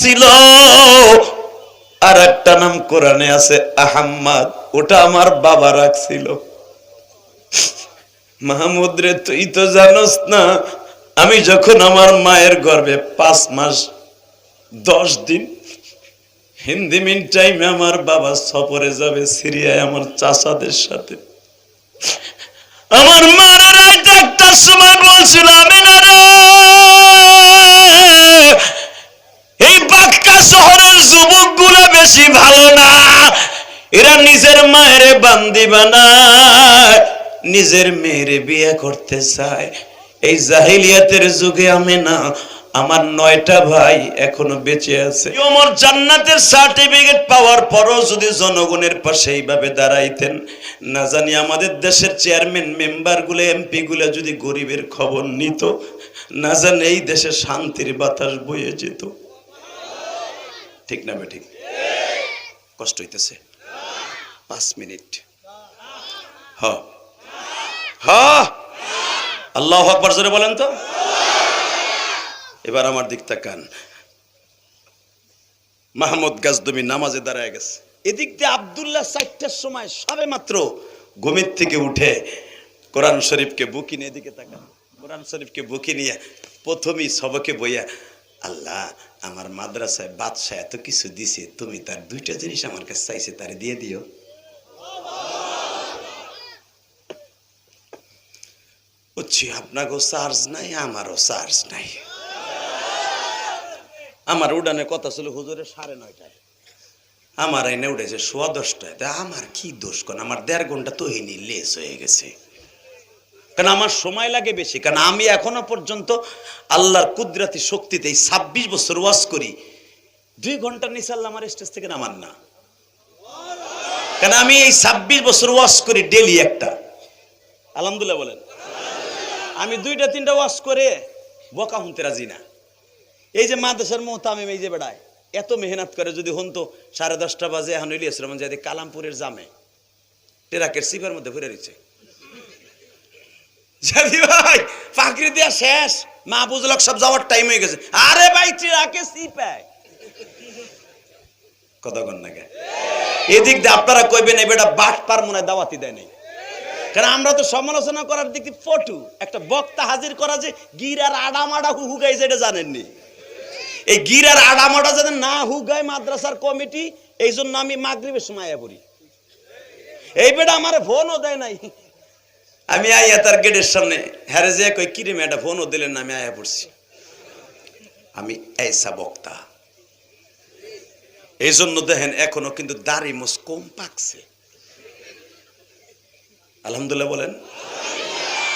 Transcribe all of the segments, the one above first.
ছিল। আর একটা নাম কোরআনে আছে, আহাম্মদ। ওটা আমার বাবা রাখছিল মাহমুদ রে, তুই তো জানোস না, আমি যখন আমার মায়ের গর্ভে পাঁচ মাস, দশ দিন, হিন্দি মিন টাইমে আমার বাবা সফরে যাবে সিরিয়ায় আমার চাচাদের সাথে। আমার মারা রাত একটার সময় বলছিল, আমি না রে এই বাক্কা শহরের যুবকগুলো বেশি ভালো না। এরা নিজের মায়ের বান্দি বানায়, নিজের মেয়েরে বিয়ে করতে চায়। এই জাহিলিয়াতের যুগে আমি না, আমার নয়টা ভাই এখনও বেঁচে আছে। আমার জান্নাতের সার্টিফিকেট পাওয়ার পরও যদি জনগণের পাশে এইভাবে দাঁড়াইতেন, না জানি আমাদের দেশের চেয়ারম্যান মেম্বারগুলো এমপি গুলো যদি গরিবের খবর নিত, না জানি এই দেশে শান্তির বাতাস বয়ে যেত। ঠিক না ঠিক কষ্ট হইতেছে। পাঁচ মিনিট। হ। আল্লাহ আকবর জোরে বলেন তো। এবার আমার দিক তাকান। মাহমুদ গাজদমি নামাজে দাঁড়ায় গেছে। এদিক দিয়ে আবদুল্লাহ চারটার সময় সবে মাত্র ঘুমের থেকে উঠে কোরআন শরীফকে বুকি নিয়ে এদিকে তাকান। কোরআন শরীফকে বুকি নিয়ে প্রথমেই সবকে বইয়া, আল্লাহ আমার মাদ্রাসায় বাদশাহ এত কিছু দিছে, তুমি তার দুইটা জিনিস আমার কাছে চাইছে, তারে দিয়ে দিও। বুঝছি আপনাকেও চার্জ নাই, আমারও চার্জ নাই। আমার উড়ানের কথা ছিল হুজুরের সাড়ে নয়টায়। আমার এনে উঠেছে সোয়া দশটায়। তা আমার কি দোষ কোন? আমার দেড় ঘণ্টা তহিনী লেস হয়ে গেছে। কারণ আমার সময় লাগে বেশি। কারণ আমি এখনও পর্যন্ত আল্লাহর কুদরাতি শক্তিতে এই ছাব্বিশ বছর ওয়াজ করি। দুই ঘণ্টা নিচে আল্লাহ আমার স্টেজ থেকে নামান না। কারণ আমি এই ছাব্বিশ বছর ওয়াজ করি ডেলি একটা। আলহামদুলিল্লাহ বলেন। আমি দুইটা, তিনটা ওয়াশ করে বকা হুনতে রাজি না। এই যে মাদ্রাসার মোহতামিম এই যে বেড়ায়, এত মেহনত করে যদি হতো সাড়ে দশটা বাজে এখন ইলিয়াস রহমান যাতে কালামপুরের জামে, টেরাকের সিপার মধ্যে ঘুরে দিচ্ছে জানি ভাই ফাঁকরি দেওয়া শেষ। মা বুঝলক সব যাওয়ার টাইম হয়ে গেছে। আরে ভাই কথা কন না এদিক দিয়ে আপনারা কইবেন, এই বেটা বাট পার মনে দাওয়াতি দেয় নাই। কারণ আমরা তো সমালোচনা করার দিক পটু একটা বক্তা হাজির করা যে গিরার আডামাডা হু হুগাইছে এটা জানেননি? এই গিরার আডামাডা যাতে না হুগায় মাদ্রাসার কমিটি এই জন্য আমি মাগরিবের সময় পড়ি। এই বেটা আমার ফোনও দেয় নাই। আমি আইয়া তার গেটের সামনে, হ্যারে যে কই কিরে মেয়েটা ফোনও দিলেন না, আমি আয়া পড়ছি। আমি এইসা বক্তা। এই জন্য দেখেন, এখনও কিন্তু দাড়ি মুস কম পাকছে। আলহামদুলিল্লাহ বলেন।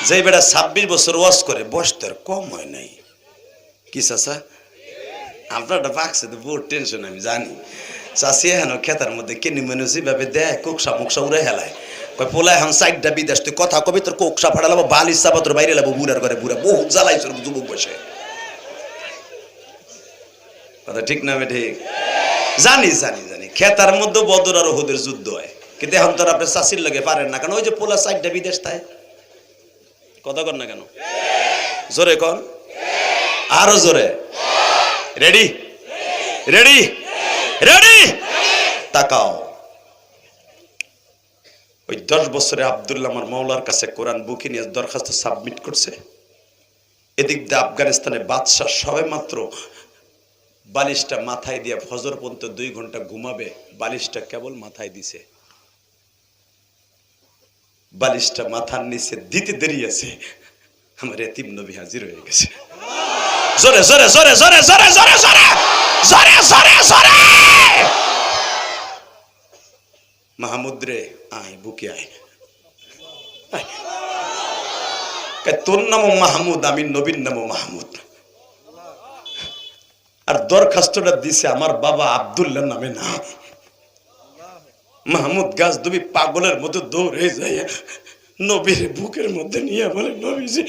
যে বেটা ছাব্বিশ বছর ওয়াশ করে, বয়স তো কম হয় নাই। কি চাষা আপনারটা পাকছে তো, বহুত টেনশন আমি জানি। চাষি হেন খেতার মধ্যে কেনি মেনু যেভাবে দেয় কোকসা মুকসা উড়ে হেলায়। কয় পোলা এখন সাইডটা বিদেশ তুই কথা কবি, তোর কোকসা ফাটালাবো বালিশ চাপা তোর বাইরে লাবো বুড়ার ঘরে বুড়া, বহু জ্বালাইছে ওর যুবক বসে। কথা ঠিক না ঠিক? জানি জানি জানি, খেতার মধ্যে বদর আর ওহুদের যুদ্ধ হয়। কিন্তু এখন তোর আপনি চাষির লাগে পারেন না কেন ওই যে পোলা সাইডটা বিদেশ তাই। কথা কর না কেন? জোরে কন? আরও জোরে। রেডি রেডি রেডি তাকাও। ওই দশ বছরে আবদুল্লাহ আমার মৌলার কাছে কোরআন বুকি নিয়ে দরখাস্ত সাবমিট করছে। এদিক দিয়ে আফগানিস্তানে বাদশাহ সবে মাত্র বালিশটা মাথায় দিয়ে ফজর পর্যন্ত দুই ঘণ্টা ঘুমাবে, বালিশটা কেবল মাথায় দিছে। বালিশটা মাথার নিচে দিতে দেরি আছে। আমার এতিম নবী হাজির হয়ে গেছে। জোরে জোরে জোরে জোরে জোরে জোরে জোরে জোরে জোরে জোরে! আয়, বুকে আয়। তোর নামও মাহমুদ আমি নবীর নামও মাহমুদ। আর দরখাস্তটা দিছে আমার বাবা আব্দুল্লাহ নামে না। মাহমুদ গাছ তুমি পাগলের মতো দৌড়ে যায়। নবীর বুকের মধ্যে নিয়ে বলে নবীজি,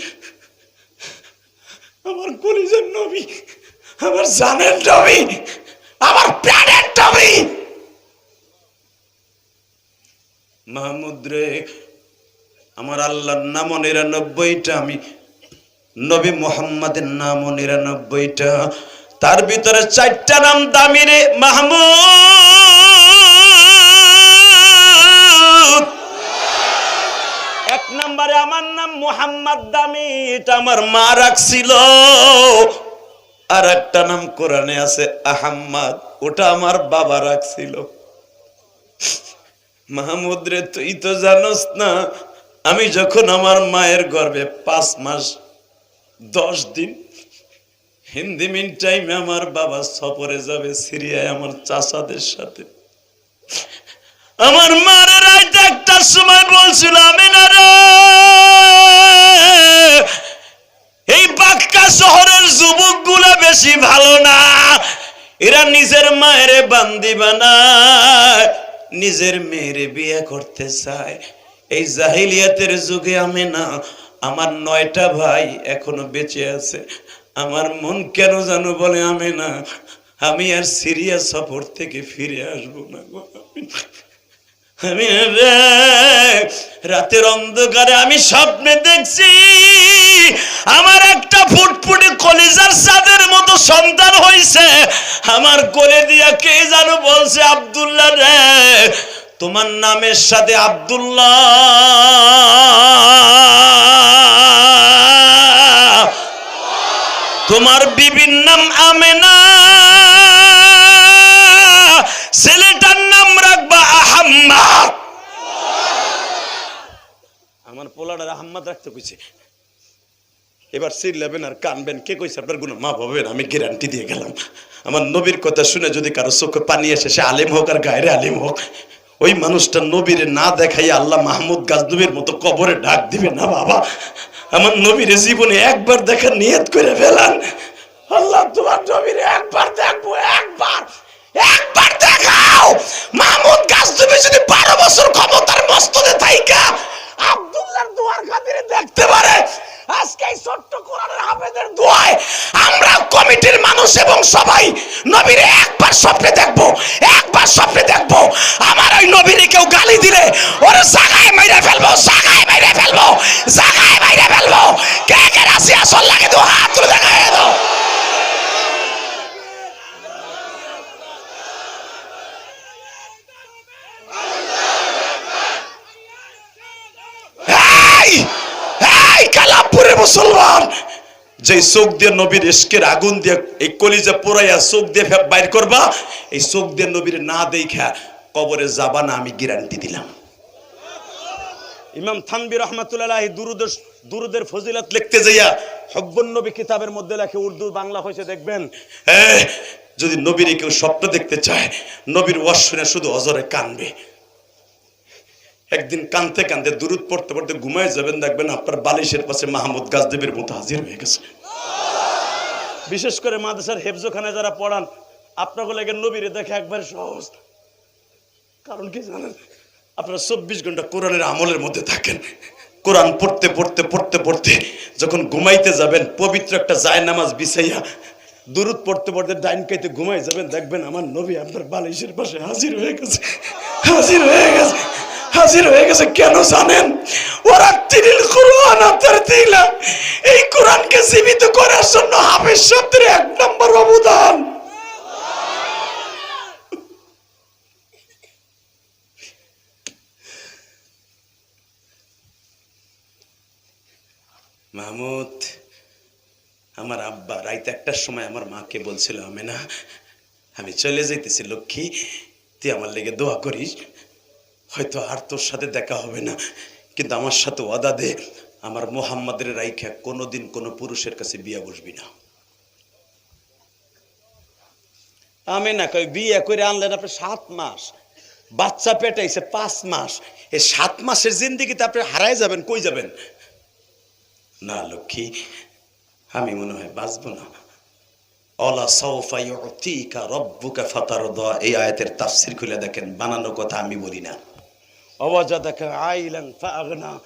আমার কলিজার নবী, আমার জানের নবী, আমার প্রাণের নবী। মাহমুদ রে, আমার আল্লাহর নামও নিরানব্বইটা, আমি নবী মোহাম্মদের নামও নিরানব্বইটা। তার ভিতরে চারটা নাম দামি রে, মাহমুদ। এক নম্বরে আমার নাম মুহাম্মদ দামি, এটা আমার মা রাখছিল। আর একটা নাম কোরআনে আছে আহাম্মদ, ওটা আমার বাবা রাখছিল। মাহমুদ রে তুই তো জানোস না, আমি যখন আমার মায়ের গর্ভে পাঁচ মাস, দশ দিন, হিন্দি মিন টাইমে আমার বাবা সফরে যাবে সিরিয়ায় আমার চাচাদের সাথে। আমার মার রাইতে একটা সময় বলছিল, আমি না রে, এই বাক্কা শহরের যুবকগুলা বেশি ভালো না, এরা নিজের মায়ের বান্দি বানায়। নিজের মেয়ের বিয়ে করতে চায়। এই জাহিলিয়াতের যুগে আমি না, আমার নয়টা ভাই এখনও বেঁচে আছে। আমার মন কেন জানো বলে আমি না, আমি আর সিরিয়া সফর থেকে ফিরে আসব না আমি রাতের অন্ধকারে আমি স্বপ্নে দেখছি, আমার একটা ফুটফুটে কলিজার সাদের মতো সন্তান হইছে। আমার কোলে দিয়া কে যেন বলছে, আব্দুল্লাহ রে, তোমার নামের সাথে আব্দুল্লাহ। তোমার বিবির নাম আমেনা। আমার পোলাটার আহাম্মদ রাখতে কইছে। এবার চিল্লাবেন আর কানবেন। কে কইছে আপনার গুণ মা হবেন আমি গ্যারান্টি দিয়ে গেলাম। আমার নবীর কথা শুনে যদি কারও চোখে পানি এসে সে আলেম হোক আর গায়ের আলেম হোক, ওই মানুষটা নবীরে না দেখাই আল্লাহ মাহমুদ গাজনবীর মতো কবরে ডাক দিবে না বাবা। আমার নবীর জীবনে একবার দেখা নিয়ত করে ফেলান। আল্লাহ তোমার নবীরে একবার দেখব, একবার। একবার দেখাও। মাহমুদ গাজনবী যদি বারো বছর ক্ষমতার মস্তদে থাইকা আব্দুল্লাহর দুয়ার খাতিরে দেখতে পারে। আজকে এই ছোট্ট কোরআনের হাফেজের দোয়ায় আমরা কমিটির মানুষ এবং সবাই নবীর একবার স্বপ্নে দেখব, একবার স্বপ্নে দেখব। আমার ওই নবীর কেউ গালি দিলে, ওরে জাগায় মেরে ফেলব, জাগায় মেরে ফেলব, জাগায় মেরে ফেলব। কে কে রাশি আসল লাগে তো হাত তুলে দেখায় দাও এই এই কালাপুরে মুসলমান। যে চোখ দিয়ে নবীর ইস্কের আগুন দিয়ে এই কলিজা পোড়াইয়া চোখ দিয়ে বাইর করবা, এই চোখ দিয়ে নবীর না দেখা কবরে যাবা না আমি গ্যারান্টি দিলাম। ইমাম থানবী রহমাতুল্লাহ দুরুদের দুরুদের ফজিলত লিখতে যাইয়া হব্বন নবী কিতাবের মধ্যে লেখে উর্দু, বাংলা হয়েছে দেখবেন? যদি নবীর কেউ স্বপ্ন দেখতে চায়, নবীর ওয়াজ শুনে শুধু অজরে কানবে। একদিন কানতে কানতে দূরত পড়তে পড়তে ঘুমায় যাবেন, দেখবেন আপনার বালিশের পাশে মাহমুদ গাজদেবের মতো হাজির হয়ে গেছে। বিশেষ করে মাদ্রাসার হেফজোখানে যারা পড়ান আপনাকে লাগে নবীরে দেখে একবার সহজ কারণ কি জানেন? আপনারা চব্বিশ ঘণ্টা কোরআনের আমলের মধ্যে থাকেন। কোরআন পড়তে পড়তে পড়তে পড়তে যখন ঘুমাইতে যাবেন, পবিত্র একটা জায় নামাজ বিছাইয়া দূরত পড়তে পড়তে ডাইন কাইতে ঘুমাই যাবেন, দেখবেন আমার নবী আপনার বালিশের পাশে হাজির হয়ে গেছে। হাজির হয়ে গেছে। হাজির হয়ে গেছে, কেন জানেন? ওরা তিরিল কোরআন আপনার দিলা এই কোরআনকে জীবিত করার জন্য হাফেজ শব্দের এক নম্বর অবদান। মাহমুদ, আমার আব্বা রাইতে একটার সময় আমার মাকে বলছিল আমি না আমি চলে যাইতেছি, লক্ষ্মী, তুই আমার লেগে দোয়া করিস। হয়তো আর তোর সাথে দেখা হবে না। কিন্তু আমার সাথে ওয়াদা দে, আমার মোহাম্মদের রাইখা কোনোদিন কোনো পুরুষের কাছে বিয়া বসবি না। আমি না কই বিয়ে করে আনলেন আপনি সাত মাস, বাচ্চা পেটাইছে পাঁচ মাস এই সাত মাসের জিন্দিগিতে আপনি হারাই যাবেন, কই যাবেন? না লক্ষ্মী, আমি মনে হয় বাঁচবো না। অলা সৌফা ইউতিকা রব্বুকা ফাতারদা, এই আয়াতের তাফসীর খুলে দেখেন, বানানো কথা আমি বলি না। ووجدك عائلا فأغنى.